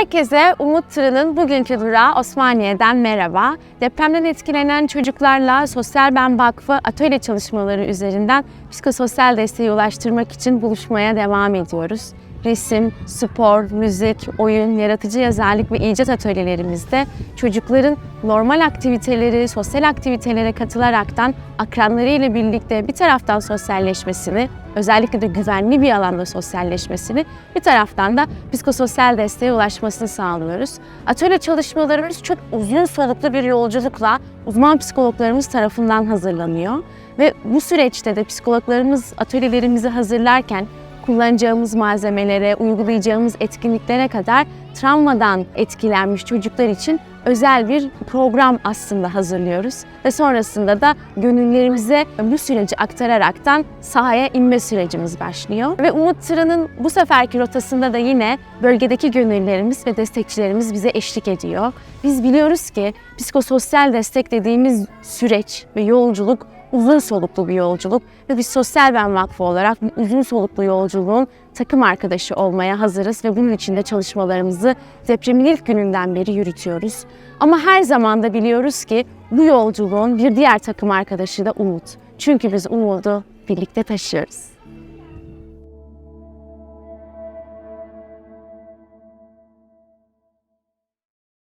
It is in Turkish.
Herkese Umut Tırı'nın bugünkü durağı Osmaniye'den merhaba. Depremden etkilenen çocuklarla Sosyal Ben Vakfı atölye çalışmaları üzerinden psikososyal desteği ulaştırmak için buluşmaya devam ediyoruz. Resim, spor, müzik, oyun, yaratıcı yazarlık ve icat atölyelerimizde çocukların normal aktiviteleri, sosyal aktivitelere katılaraktan akranlarıyla birlikte bir taraftan sosyalleşmesini, özellikle de güvenli bir alanda sosyalleşmesini, bir taraftan da psikososyal desteğe ulaşmasını sağlıyoruz. Atölye çalışmalarımız çok uzun soluklu bir yolculukla uzman psikologlarımız tarafından hazırlanıyor. Ve bu süreçte de psikologlarımız atölyelerimizi hazırlarken kullanacağımız malzemelere, uygulayacağımız etkinliklere kadar travmadan etkilenmiş çocuklar için özel bir program aslında hazırlıyoruz. Ve sonrasında da gönüllerimize bu süreci aktararaktan sahaya inme sürecimiz başlıyor. Ve Umut Tırı'nın bu seferki rotasında da yine bölgedeki gönüllerimiz ve destekçilerimiz bize eşlik ediyor. Biz biliyoruz ki psikososyal destek dediğimiz süreç ve yolculuk uzun soluklu bir yolculuk ve biz Sosyal Ben Vakfı olarak bu uzun soluklu yolculuğun takım arkadaşı olmaya hazırız ve bunun için de çalışmalarımızı depremin ilk gününden beri yürütüyoruz. Ama her zaman da biliyoruz ki bu yolculuğun bir diğer takım arkadaşı da umut. Çünkü biz umudu birlikte taşıyoruz.